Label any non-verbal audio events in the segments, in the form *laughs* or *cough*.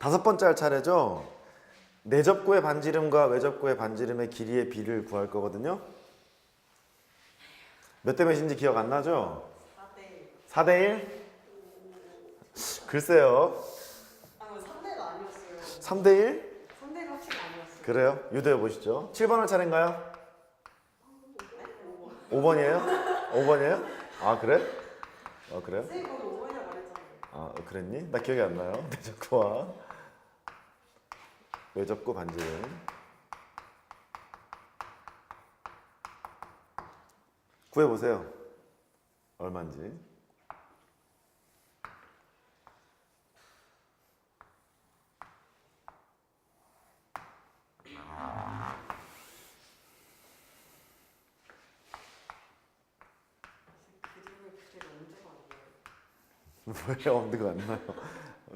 다섯 번째 할 차례죠. 내접구의 반지름과 외접구의 반지름의 길이의 비를 구할 거거든요. 몇 대 몇인지 기억 안 나죠? 4대 4대 1? 글쎄요. 아니 3대가 아니었어요 3대 1? 3대가 확실히 아니었어요 그래요? 유도해 보시죠. 7번 할 차례인가요? 5번이에요? 5번이에요? 아, 그래? 어, 그래요? 선생님 거기 5번이라고 말했잖아요 아, 그랬니? 나 기억이 안 나요. 내접구와 외접구 반지름. 구해 보세요. 얼마인지. *laughs* 왜 엄두가 안 나요?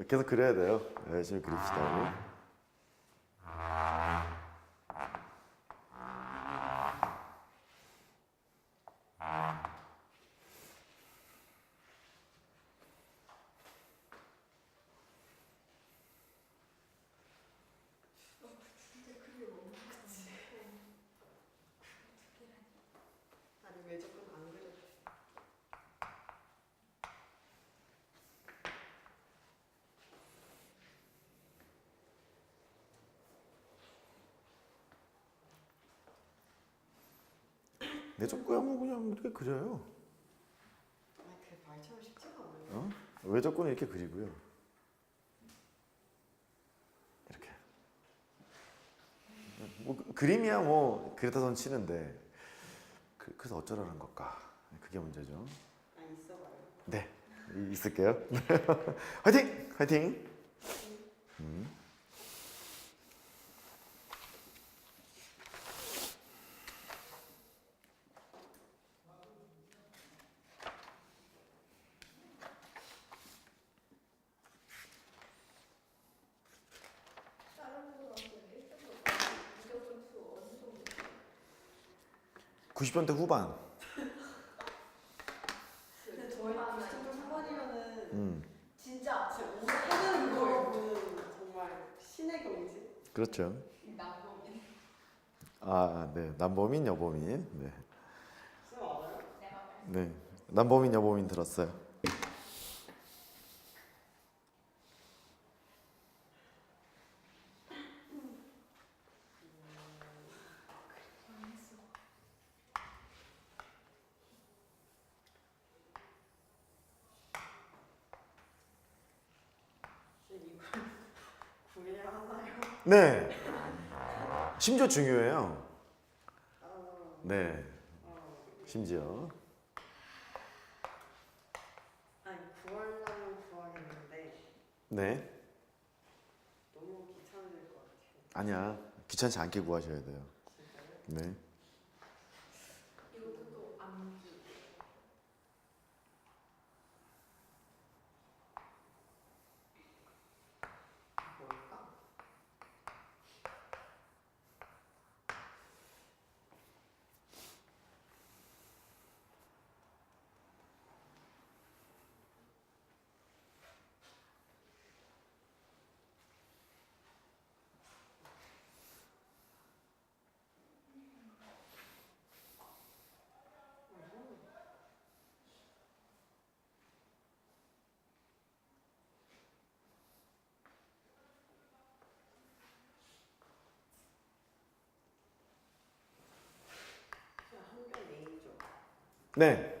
계속 그려야 돼요. 열심히 그립시다. 우리. 아니 왜 조금 안 그려주세요 내접구야 뭐 그냥 이렇게 그려요. 아니 그게 말처럼 쉽지가 않아요 어? 외접구는 이렇게 그리고요. 이렇게. 뭐 그- 그림이야 뭐손 치는데 그, 그래서 어쩌라는 걸까? 그게 문제죠. 아 있어봐요 네, 이- 있을게요. *laughs* 화이팅! 화이팅! 음. (90점대) 후반 근데 저희 지금 3번이면은 음 진짜 진짜 우승하는 거는 정말 신의 경지 그렇죠 남봉이 아, 네. 남보민, 여보민. 네. 쌤? 네. 남보민, 여보민 들었어요. 쌤 이거 구해야 하나요? 네. 심지어 중요해요. 어, 네. 어. 심지어. 아니 구하려면 구하겠는데 네. 너무 귀찮을 것 같아요 아니야. 귀찮지 않게 구하셔야 돼요. 네. 네.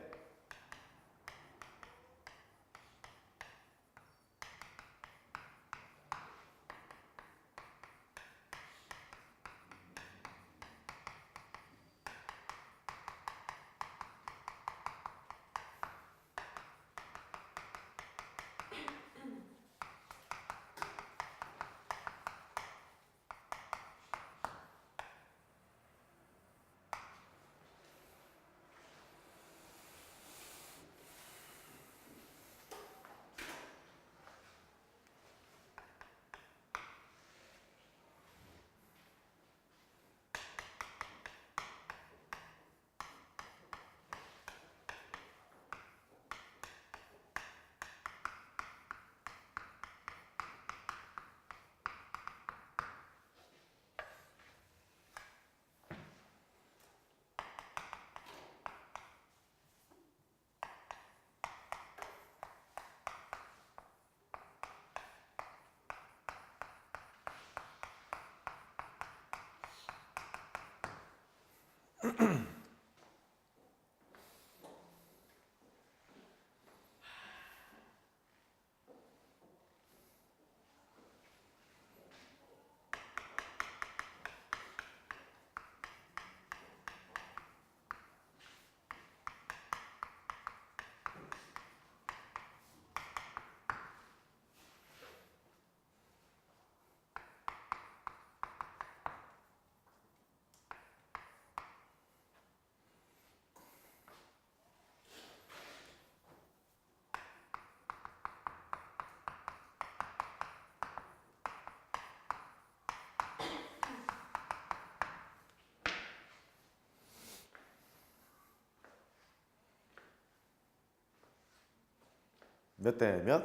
몇 대 몇?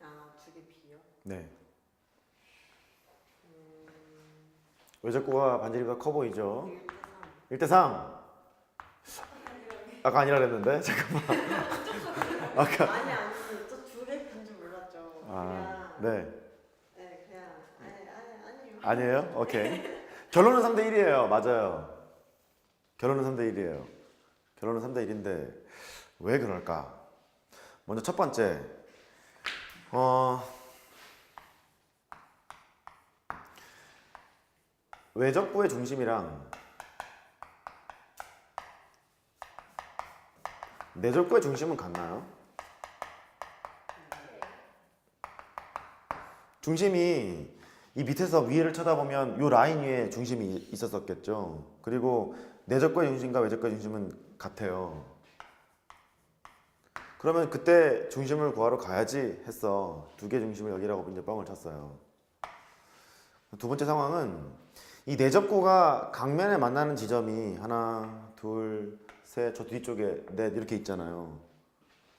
아, 두 개 비요? 네. 외적구가 반지름보다 커 보이죠? 1대 3. 1대 3. 아까 아니라 그랬는데 *laughs* 잠깐만. 아까 아니, 아니, 저두개 빈줄 몰랐죠. 아, 그냥, 네. 네, 그냥, 아니, 아니, 아니요. 아니에요? *laughs* 오케이. 결론은 3대 1이에요. 맞아요. 결론은 3대 1이에요. 결론은 3대 1인데 왜 그럴까? 먼저 첫 번째. 어 외적부의 중심이랑 내적부의 중심은 같나요? 중심이 이 밑에서 위를 쳐다보면 이 라인 위에 중심이 있었었겠죠. 그리고 내적과의 중심과 외적과의 중심은 같아요. 그러면 그때 중심을 구하러 가야지 했어. 두 개 중심을 여기라고 이제 뻥을 쳤어요. 두 번째 상황은 이 내접구가 강면에 만나는 지점이 하나, 둘, 셋, 저 뒤쪽에 넷 이렇게 있잖아요.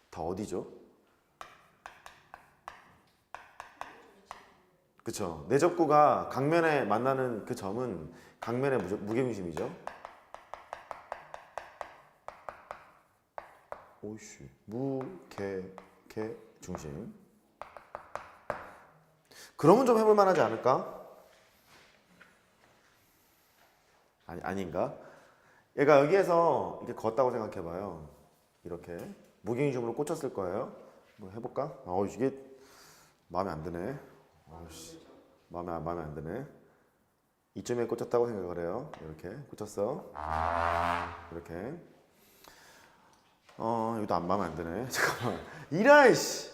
다 어디죠? 그쵸. 내접구가 강면에 만나는 그 점은 강면의 무- 무게중심이죠. 오씨 무게개 중심. 그러면 좀 해볼 만하지 않을까? 아니 아닌가? 얘가 여기에서 이렇게 걷다고 생각해봐요. 이렇게 무게중심으로 꽂혔을 거예요. 뭐 해볼까? 어 이게 마음에 안 드네. 어씨 마음에 안- 마음에 안 드네. 이쯤에 꽂혔다고 생각을 해요. 이렇게 꽂혔어. 이렇게. 어 이것도 안 마음에 안 드네. *laughs* 잠깐만. 이라이 씨.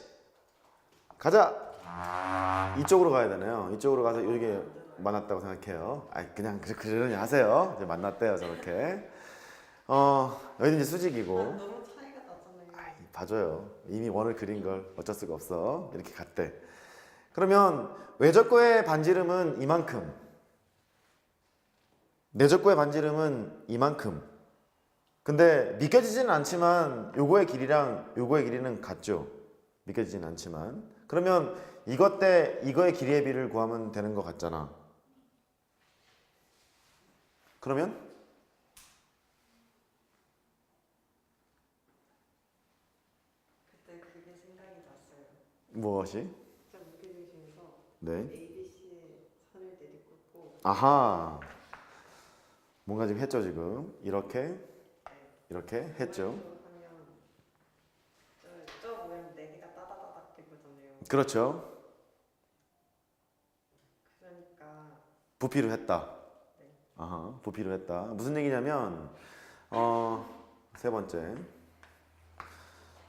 가자. 이쪽으로 가야 되네요. 이쪽으로 가서 여기 만났다고 생각해요. 아 그냥 그- 그러니 하세요. 이제 만났대요 저렇게. 어 여기는 이제 수직이고. 아, 너무 차이가 나잖아요. 봐줘요. 이미 원을 그린 걸 어쩔 수가 없어. 이렇게 갔대. 그러면 외적구의 반지름은 이만큼. 내적구의 반지름은 이만큼. 근데 믿겨지지는 않지만 요거의 길이랑 요거의 길이는 같죠. 믿겨지진 않지만. 그러면 이것 때 이거의 길이의 비를 구하면 되는 것 같잖아. 그러면 그때 그게 생각이 났어요. 무엇이? 진짜 네. ABC에 선을 내리꽂고 아하. 뭔가 지금 했죠 지금. 이렇게 이렇게 했죠. 그렇죠. 부피를 했다. 아하, 부피를 했다. 무슨 얘기냐면 어, 세 번째.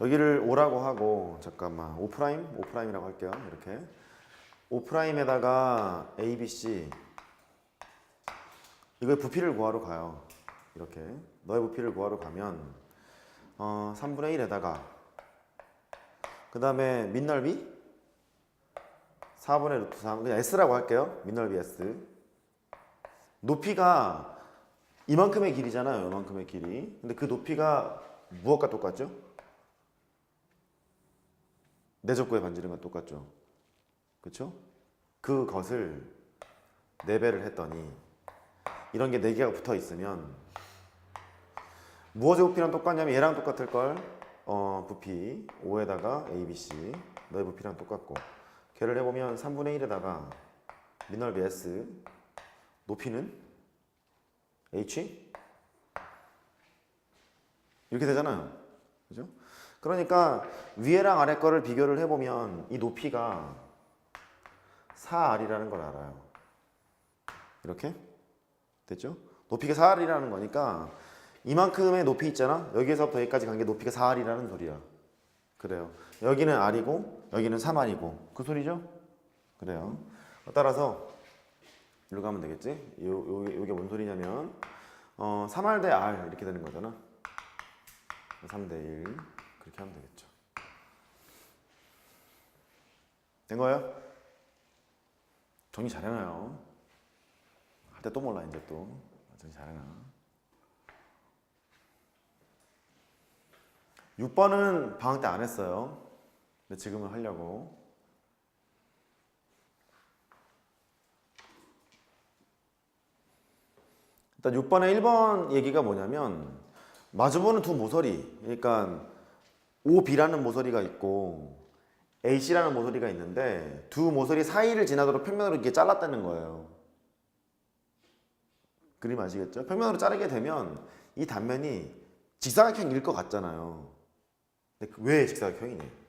여기를 O라고 하고 잠깐만. O 프라임, O 프라임이라고 할게요. 이렇게. O 프라임에다가 A, B, C 이거의 부피를 구하러 가요. 이렇게. 너의 부피를 구하러 가면 어, 3분의 1에다가 그 다음에 밑넓이 4분의 루트 3 그냥 S라고 할게요. 밑넓이 S 높이가 이만큼의 길이잖아요. 이만큼의 길이. 근데 그 높이가 무엇과 똑같죠? 내적구의 반지름과 똑같죠. 그렇죠? 그것을 4배를 했더니 이런 게 4개가 붙어 있으면 무엇의 부피랑 똑같냐면 얘랑 똑같을 걸. 어, 부피 5에다가 ABC 너의 부피랑 똑같고 걔를 해보면 3분의 1에다가 미넓이 S 높이는 H 이렇게 되잖아요. 그죠? 그러니까 위에랑 아래 거를 비교를 해보면 이 높이가 4R이라는 걸 알아요. 이렇게 됐죠? 높이가 4R이라는 거니까 이만큼의 높이 있잖아. 여기에서부터 여기까지 간 게 높이가 4R이라는 소리야. 그래요. 여기는 R이고 여기는 3R이고 그 소리죠? 그래요. 따라서 이리로 가면 되겠지? 요, 요, 요게 뭔 소리냐면 어, 3R 대 R 이렇게 되는 거잖아 3 대 1 그렇게 하면 되겠죠 된 거예요? 정리 잘해놔요 할 때 또 몰라 이제 또 정리 잘해놔 6번은 방학 때 안 했어요. 근데 지금은 하려고. 일단 6번의 1번 얘기가 뭐냐면 마주보는 두 모서리 그러니까 OB라는 모서리가 있고 AC라는 모서리가 있는데 두 모서리 사이를 지나도록 평면으로 이렇게 잘랐다는 거예요. 그림 아시겠죠? 평면으로 자르게 되면 이 단면이 직사각형일 것 같잖아요. 근데 왜 직사각형이니?